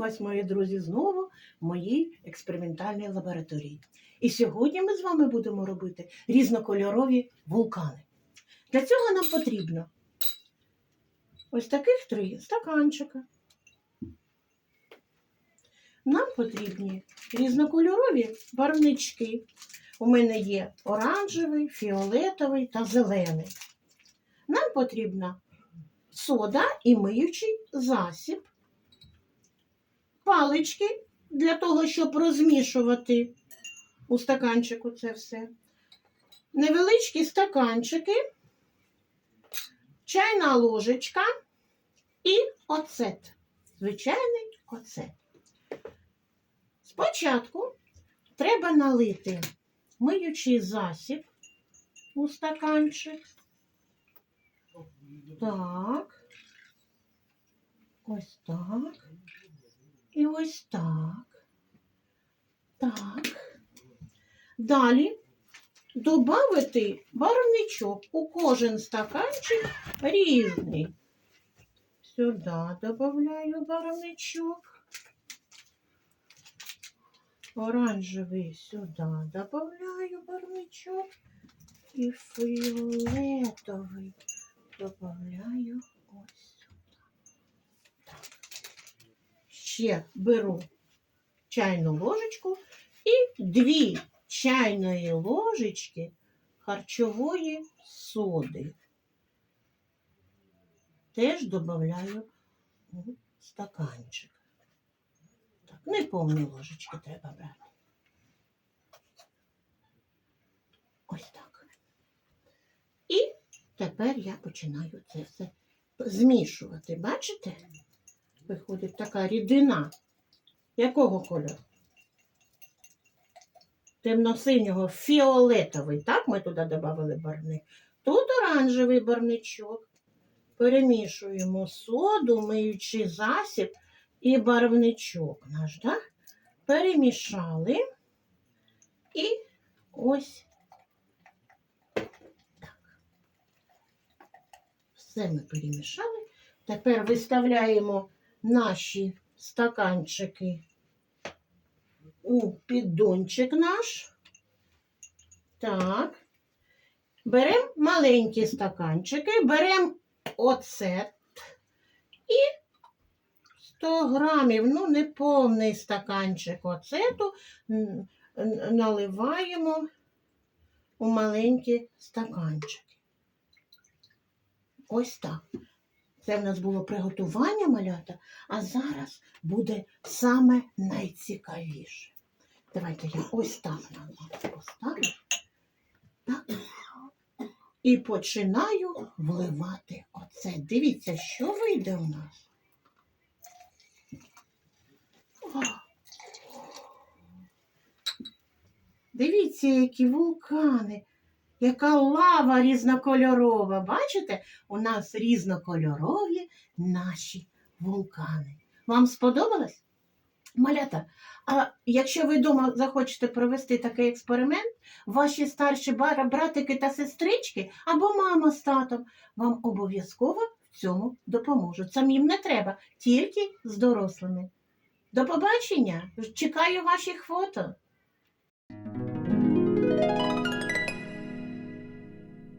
вас, мої друзі, знову в моїй експериментальній лабораторії. І сьогодні ми з вами будемо робити різнокольорові вулкани. Для цього нам потрібно ось таких три стаканчика. Нам потрібні різнокольорові барвнички. У мене є оранжевий, фіолетовий та зелений. Нам потрібна сода і миючий засіб, палички для того, щоб розмішувати у стаканчику це все. Невеличкі стаканчики, чайна ложечка і оцет. Звичайний оцет. Спочатку треба налити миючий засіб у стаканчик. Так. Ось так. І ось так. Так. Далі додати барвничок. У кожен стаканчик різний. Сюди додаю барвничок. Оранжевий сюди додаю барвничок. І фіолетовий добавляю ось сюди. Так. Ще беру чайну ложечку і дві чайної ложечки харчової соди. Теж додаю у стаканчик. Так, не повні ложечки треба брати. Ось так. І тепер я починаю це все змішувати. Бачите? Виходить така рідина. Якого кольору? Темно-синього, фіолетовий. Так, ми туди додали барвник. Тут оранжевий барвничок. Перемішуємо соду, миючий засіб і барвничок наш, так? Перемішали. І ось так. Все ми перемішали. Тепер виставляємо наші стаканчики у піддончик наш. Так. Беремо маленькі стаканчики, беремо оцет і 100 грамів, ну, не повний стаканчик оцету наливаємо у маленькі стаканчики. Ось так. Це в нас було приготування малята, а зараз буде саме найцікавіше. Давайте я ось так на поставлю. Так. І починаю вливати оце. Дивіться, що вийде у нас. Дивіться, які вулкани. Яка лава різнокольорова. Бачите, у нас різнокольорові наші вулкани. Вам сподобалось? Малята, а якщо ви вдома захочете провести такий експеримент, ваші старші братики та сестрички або мама з татом вам обов'язково в цьому допоможуть. Самим не треба, тільки з дорослими. До побачення! Чекаю ваших фото.